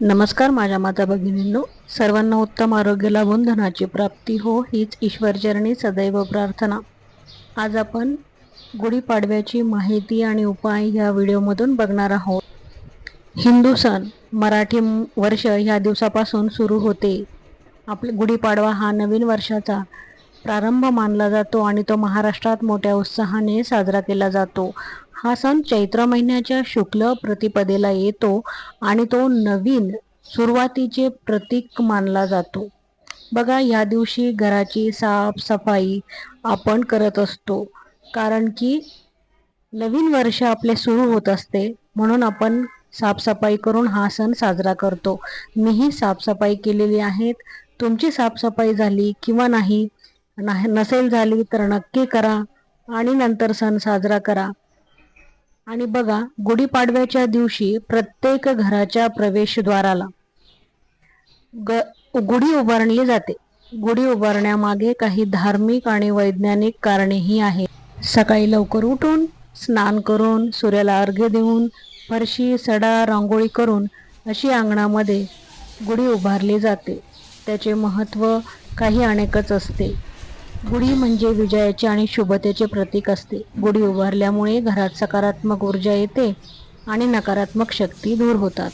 नमस्कार माझ्या माता भगिनींनो. सर्वांना उत्तम आरोग्य लाभून धनाची प्राप्ती. हो हीच ईश्वरचरणी सदैव प्रार्थना. आज आपण गुढीपाडव्याची माहिती आणि उपाय ह्या व्हिडिओमधून बघणार आहोत. हिंदू सण मराठी वर्ष ह्या दिवसापासून सुरू होते. आपले गुढीपाडवा हा नवीन वर्षाचा प्रारंभ मानला जातो आणि तो महाराष्ट्रात मोठ्या उत्साहाने साजरा केला जातो. हा सण चैत्र महिन्याच्या शुक्ल प्रतिपदेला येतो आणि तो नवीन सुरुवातीचे प्रतीक मानला जातो. बघा या दिवशी घराची साफसफाई आपण करत असतो कारण की नवीन वर्ष आपले सुरू होत असते म्हणून आपण साफसफाई करून हा सण साजरा करतो. मीही साफसफाई केलेली आहेत. तुमची साफसफाई झाली किंवा नाही नाही नसेल झाली तर नक्की करा आणि नंतर सण साजरा करा. आणि बघा गुढीपाडव्याच्या दिवशी प्रत्येक घराच्या प्रवेशद्वाराला ग गुढी उभारली जाते. गुढी उभारण्यामागे काही धार्मिक आणि वैज्ञानिक कारणेही आहेत. सकाळी लवकर उठून स्नान करून सूर्याला अर्घ्य देऊन फरशी सडा रांगोळी करून अशी अंगणामध्ये गुढी उभारली जाते. त्याचे महत्त्व काही अनेकच असते. गुढी म्हणजे विजयाचे आणि शुभतेचे प्रतीक असते. गुढी उभारल्यामुळे घरात सकारात्मक ऊर्जा येते आणि नकारात्मक शक्ती दूर होतात.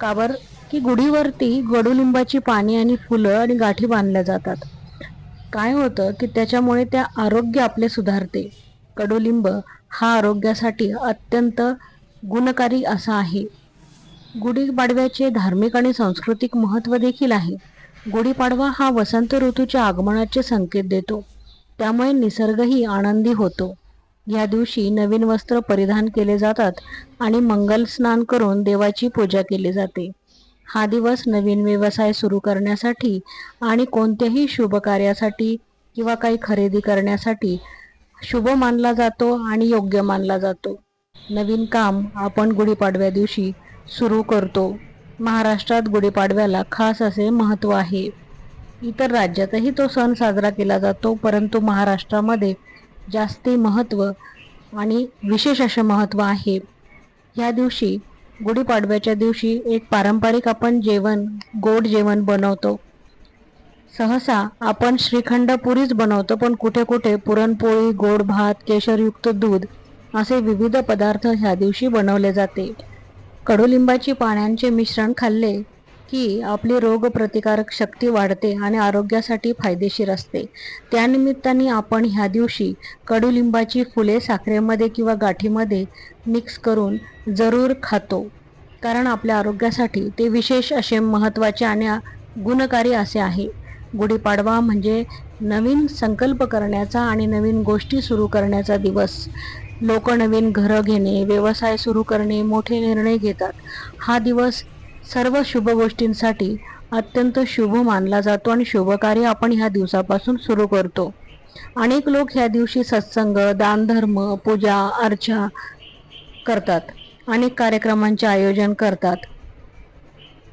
का बरं? की गुढीवरती कडुलिंबाची पाने आणि फुलं आणि गाठी बांधल्या जातात. काय होतं की त्याच्यामुळे त्या आरोग्य आपले सुधारते. कडुलिंब हा आरोग्यासाठी अत्यंत गुणकारी असा आहे. गुढी पाडव्याचे धार्मिक आणि सांस्कृतिक महत्त्व देखील आहे. गुढीपाडवा हा वसंत ऋतूच्या आगमनाचे संकेत देतो. त्यामुळे निसर्गही आनंदी होतो. या दिवशी नवीन वस्त्र परिधान केले जातात आणि मंगल स्नान करून देवाची पूजा केली जाते. हा दिवस नवीन व्यवसाय सुरू करण्यासाठी आणि कोणत्याही शुभ कार्यासाठी किंवा काही खरेदी करण्यासाठी शुभ मानला जातो आणि योग्य मानला जातो. नवीन काम आपण गुढीपाडव्या दिवशी सुरू करतो. महाराष्ट्रात गुढीपाडव्याला खास असे महत्त्व आहे. इतर राज्यातही तो सण साजरा केला जातो परंतु महाराष्ट्रामध्ये जास्ती महत्त्व आणि विशेष असे महत्त्व आहे. ह्या दिवशी गुढीपाडव्याच्या दिवशी एक पारंपरिक आपण जेवण गोड जेवण बनवतो. सहसा आपण श्रीखंड पुरीच बनवतो पण कुठे कुठे पुरणपोळी गोड भात केशरयुक्त दूध असे विविध पदार्थ ह्या दिवशी बनवले जाते. कडुलिंबाची पाण्याचे मिश्रण खाल्ले की आपली रोगप्रतिकारक शक्ती वाढते आणि आरोग्यासाठी फायदेशीर असते. त्यानिमित्ताने आपण ह्या दिवशी कडुलिंबाची फुले साखरेमध्ये किंवा गाठीमध्ये मिक्स करून जरूर खातो. कारण आपल्या आरोग्यासाठी ते विशेष असे महत्त्वाचे आणि गुणकारी असे आहे. गुढीपाडवा म्हणजे नवीन संकल्प करण्याचा आणि नवीन गोष्टी सुरू करण्याचा दिवस. लोक नवीन घरं घेणे व्यवसाय सुरू करणे मोठे निर्णय घेतात. हा दिवस सर्व शुभ गोष्टींसाठी अत्यंत शुभ मानला जातो आणि शुभकार्य आपण ह्या दिवसापासून सुरू करतो. अनेक लोक ह्या दिवशी सत्संग दानधर्म पूजा अर्चा करतात. अनेक कार्यक्रमांचे आयोजन करतात.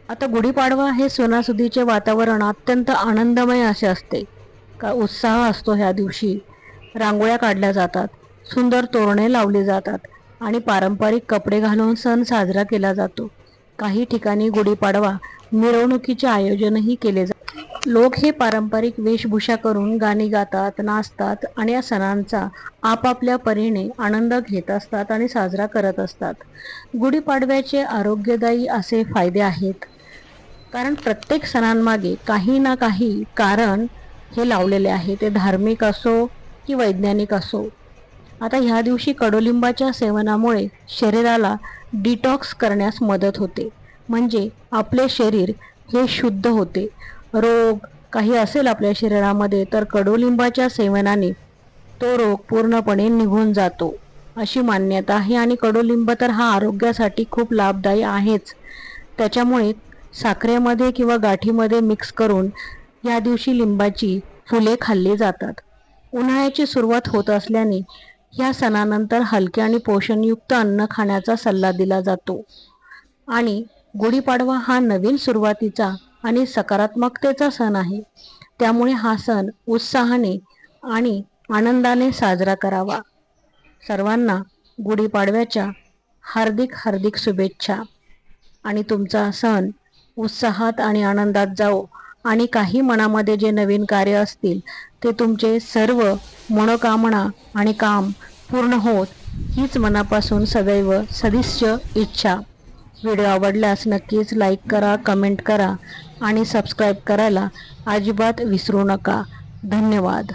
आता गुढीपाडवा हे सणासुदीचे वातावरण अत्यंत आनंदमय असे असते. का उत्साह असतो ह्या दिवशी. रांगोळ्या काढल्या जातात. सुंदर तोरणे लावली जातात आणि पारंपरिक कपडे घालून सण साजरा केला जातो. काही ठिकाणी गुढीपाडवा मिरवणुकीचे आयोजनही केले जाते. लोक हे पारंपरिक वेशभूषा करून गाणी गातात नाचतात आणि या सणांचा आपापल्या परीने आनंद घेत असतात आणि साजरा करत असतात. गुढीपाडव्याचे आरोग्यदायी असे फायदे आहेत. कारण प्रत्येक सणांमागे काही ना काही कारण हे लावलेले आहे. ते धार्मिक असो की वैज्ञानिक असो. आता ह्या दिवशी कडुलिंबाच्या सेवनामुळे शरीराला डिटॉक्स करण्यास मदत होते. म्हणजे आपले शरीर हे शुद्ध होते. रोग काही असेल आपल्या शरीरामध्ये तर कडुलिंबाच्या सेवनाने तो रोग पूर्णपणे निघून जातो. अशी मान्यता आहे आणि कडुलिंब तर हा आरोग्यासाठी खूप लाभदायी आहेच. त्याच्यामुळे साखरेमध्ये किंवा गाठीमध्ये मिक्स करून या दिवशी लिंबाची फुले खाल्ली जातात. उन्हाळ्याची सुरुवात होत असल्याने या सणानंतर हलके आणि पोषणयुक्त अन्न खाण्याचा सल्ला दिला जातो. आणि गुढीपाडवा हा नवीन सुरुवातीचा आणि सकारात्मकतेचा सण आहे. त्यामुळे हा सण उत्साहाने आणि आनंदाने साजरा करावा. सर्वांना गुढीपाडव्याच्या हार्दिक हार्दिक शुभेच्छा. आणि तुमचा सण उत्साहात आणि आनंदात जाओ आणि काही मनामध्ये जे नवीन कार्य असतील ते तुमचे सर्व मनोकामना आणि काम पूर्ण होत हीच मनापासून सदैव सदिश्य इच्छा. व्हिडिओ आवडल्यास नक्कीच लाईक करा कमेंट करा आणि सबस्क्राईब करायला अजिबात विसरू नका. धन्यवाद.